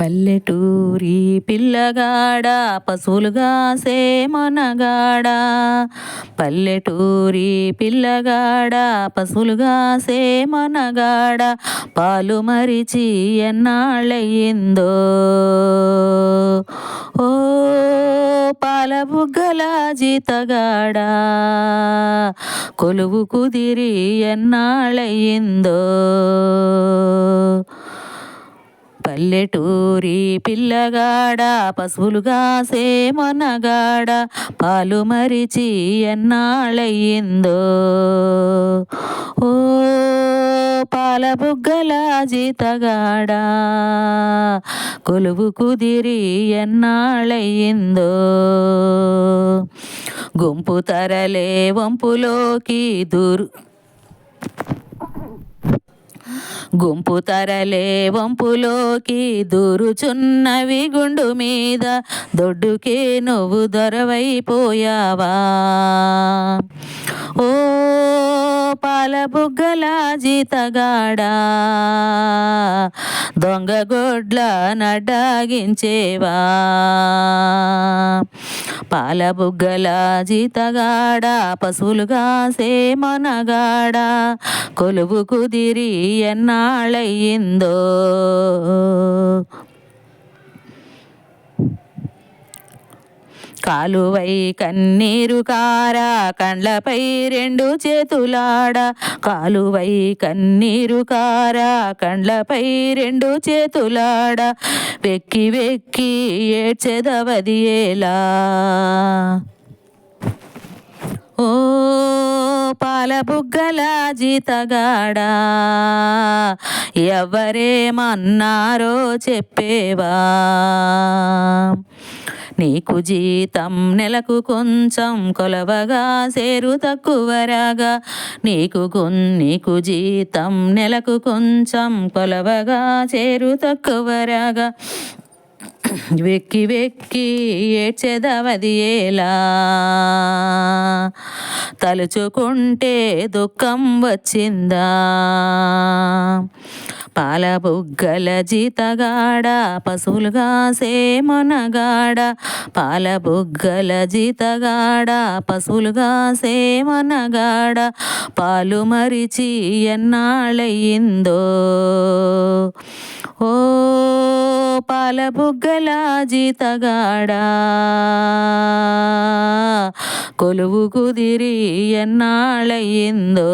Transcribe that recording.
పల్లెటూరి పిల్లగాడ పశువులుగా సేమనగాడ పల్లెటూరి పిల్లగాడ పశువులుగా సేమనగాడ పాలు మరిచి ఎన్నాళ్ళయిందో. ఓ పాల బుగ్గల జీతగాడ. కొలువు కుదిరి ఎన్నాళ్ళయిందో. పల్లెటూరి పిల్లగాడ పశువులుగా సేమనగాడ పాలు మరిచి ఎన్నాళయ్యిందో ఓ పాల బుగ్గల జీతగాడ కొలువు కుదిరి ఎన్నాళ్ళయిందో. గుంపు తరలే వంపులోకి దూరు గుంపు తరలే వంపులోకి దూరుచున్నవి గుండు మీద. దొడ్డుకే నువ్వు దొరవైపోయావా? ఓ పాలబుగ్గల జీతగాడా? దొంగ గొడ్ల నడ్డాగించేవా? పాల బుగ్గల జీతగాడ పశువులుగా సేమనగాడ కొలువు కుదిరి ఎన్నాళ్ళయిందో. కాలువై కన్నీరు కారా కండ్లపై రెండు చేతులాడ. కాలువై కన్నీరు కారా కండ్లపై రెండు చేతులాడ. వెక్కి వెక్కి ఏడ్చెదవది ఎలా ఓ పాల బుగ్గల జీతగాడా. ఎవరేమన్నారో చెప్పేవా. నీకు జీతం నెలకు కొంచెం కొలవగా సేరు తక్కువరాగా నీకు నీకు జీతం నెలకు కొంచెం కొలవగా చేరు తక్కువరాగా వెక్కి వెక్కి ఏడ్చేదవది ఎలా తలుచుకుంటే దుఃఖం వచ్చిందా? పాల బుగ్గల జీతగాడ పశువులుగా సేమనగాడ పాల బుగ్గల జీతగాడ పశువులుగా సేమనగాడ పాలు మరిచి ఎన్నాళ్ళయిందో. ఓ పాల బుగ్గల జీతగాడ కొలువు కుదిరి ఎన్నాళ్ళయిందో.